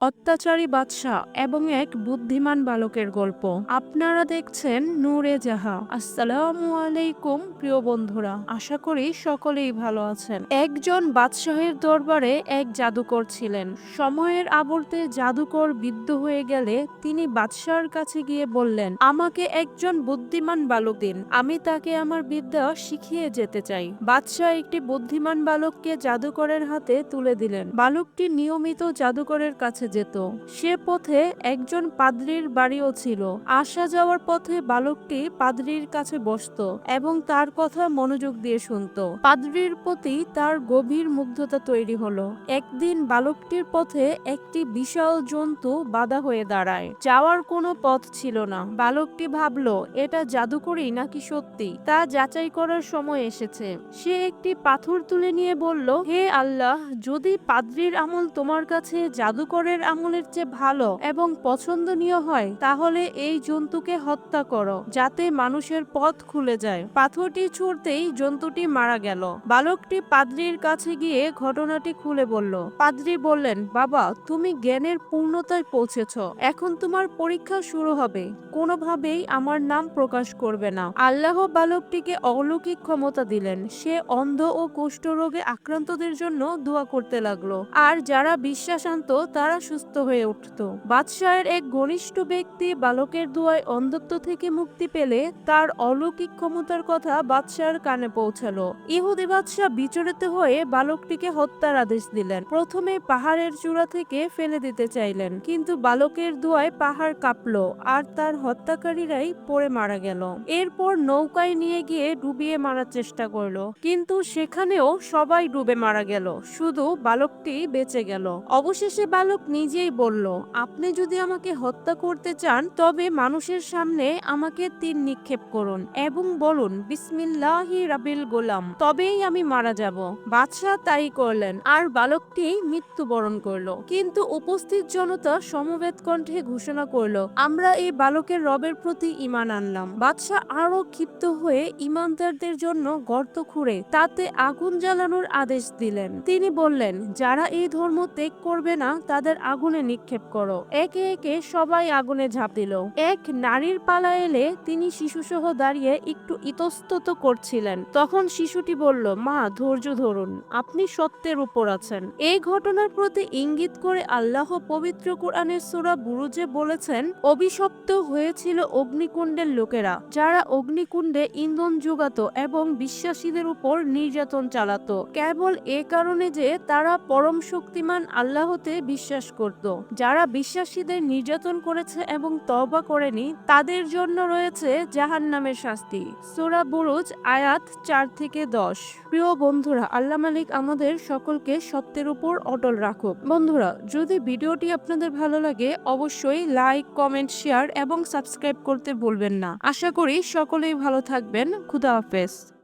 অত্যাচারী বাদশাহ এবং এক বুদ্ধিমান বালকের গল্প। আপনারা দেখছেন নূরে জাহা। আসসালামু আলাইকুম, প্রিয় বন্ধুরা। আশা করি সকলেই ভালো আছেন। একজন বাদশাহের দরবারে এক জাদুকর ছিলেন। সময়ের আবর্তে জাদুকর বিদ্ধ হয়ে গেলে তিনি বাদশাহর কাছে গিয়ে বললেন, আমাকে একজন বুদ্ধিমান বালক দিন। আমি তাকে আমার বিদ্যা শিখিয়ে যেতে চাই। বাদশাহ একটি বুদ্ধিমান বালককে জাদুকরের হাতে তুলে দিলেন। বালকটি নিয়মিত জাদুকরের কাছে যেত। সে পথে একজন পাদ্রির বাড়িও ছিল। আসা যাওয়ার পথে বালকটি পাদ্রির কাছে বসতো এবং তার কথা মনোযোগ দিয়ে শুনতো। পাদ্রির প্রতি তার গভীর মুগ্ধতা তৈরি হলো। একদিন বালকটির পথে একটি বিশাল জন্তু বাধা হয়ে দাঁড়ায়। যাওয়ার কোনো পথ ছিল না। বালকটি ভাবলো, এটা জাদুকরি নাকি সত্যি? তা যাচাই করার সময় এসেছে। সে একটি পাথর তুলে নিয়ে বলল, হে আল্লাহ, যদি পাদ্রির আমল তোমার কাছে জাদুকরের আমলের চেয়ে ভালো এবং পছন্দনীয় হয়, তাহলে এই জন্তুকে হত্যা করো, যাতে মানুষের পথ খুলে যায়। পাথরটি ছুড়তেই জন্তুটি মারা গেল। বালকটি পাদ্রির কাছে গিয়ে ঘটনাটি খুলে বলল, পাদ্রি বললেন, বাবা, তুমি জ্ঞানের পূর্ণতায় পৌঁছেছ। এখন তোমার পরীক্ষা শুরু হবে। কোনোভাবেই আমার নাম প্রকাশ করবে না। আল্লাহ বালকটিকে অলৌকিক ক্ষমতা দিলেন। সে অন্ধ ও কুষ্ঠরোগে আক্রান্তদের জন্য দোয়া করতে লাগল। আর যারা বিশ্বাস আনত তারা সুস্থ হয়ে উঠত। বাদশাহের এক ঘনিষ্ঠ ব্যক্তি বালকের দোয়ায় অন্ধত্ব থেকে মুক্তি পেলে তার অলৌকিক ক্ষমতার কথা বাদশাহের কানে পৌঁছালো। ইহুদি বাদশাহ বিচলিত হয়ে বালকটিকে হত্যার আদেশ দিলেন। প্রথমে পাহাড়ের চূড়া থেকে ফেলে দিতে চাইলেন, কিন্তু বালকের দোয়ায় পাহাড় কাঁপলো আর তার হত্যাকারীরাই পড়ে মারা গেল। এরপর নৌকায় নিয়ে গিয়ে ডুবিয়ে মারার চেষ্টা করল, কিন্তু সেখানেও সবাই ডুবে মারা গেল। শুধু বালকটি বেঁচে গেল। অবশেষে বালক নিজেই বলল, আপনি যদি আমাকে হত্যা করতে চান, তবে মানুষের সামনে আমাকে তীর নিক্ষেপ করুন এবং বলুন, বিসমিল্লাহি রাবিল গোলাম, তবেই আমি মারা যাব। বাদশাহ তাই করলেন, আর বালকটি মৃত্যুবরণ করল। কিন্তু উপস্থিত জনতা সমবেত কণ্ঠে ঘোষণা করল, আমরা এই বালকের রবের প্রতি ইমান আনলাম। বাদশাহ আরও ক্ষিপ্ত হয়ে ইমানদারদের জন্য গর্ত খুঁড়ে তাতে আগুন জ্বালানোর আদেশ দিলেন। তিনি বললেন, যারা এই ধর্ম ত্যাগ করবে না, তাদের আগুনে নিক্ষেপ করো। একে একে সবাই আগুনে ঝাঁপ দিল। এক নারীর পালা এলে তিনি শিশুসহ দাঁড়িয়ে একটু ইতস্তত করছিলেন। তখন শিশুটি বলল, মা, ধৈর্য ধরুন। আপনি সত্যের উপর আছেন। এই ঘটনার প্রতি ইঙ্গিত করে আল্লাহ পবিত্র কোরআনের সূরা বুরুজে বলেছেন, অভিশপ্ত হয়েছিল অগ্নিকুণ্ডের লোকেরা, যারা অগ্নিকুণ্ডে ইন্ধন যোগাতো এবং বিশ্বাসীদের উপর নির্যাতন চালাতো। কেবল এ কারণে যে তারা পরম শক্তিমান আল্লাহতে বিশ্বাস করত। যারা বিশ্বাসীদের নির্যাতন করেছে এবং তবা করেনি, তাদের জন্য রয়েছে জাহান্নামের শাস্তি। সোরা বুরুজ, আয়াত চার থেকে দশ। প্রিয় বন্ধুরা, আল্লাহ মালিক আমাদের সকলকে সত্যের উপর অটল রাখুক। বন্ধুরা, যদি ভিডিওটি আপনাদের ভালো লাগে, অবশ্যই লাইক, কমেন্ট, শেয়ার এবং সাবস্ক্রাইব করতে ভুলবেন না। আশা করি সকলেই ভালো থাকবেন। খুদা হাফেজ।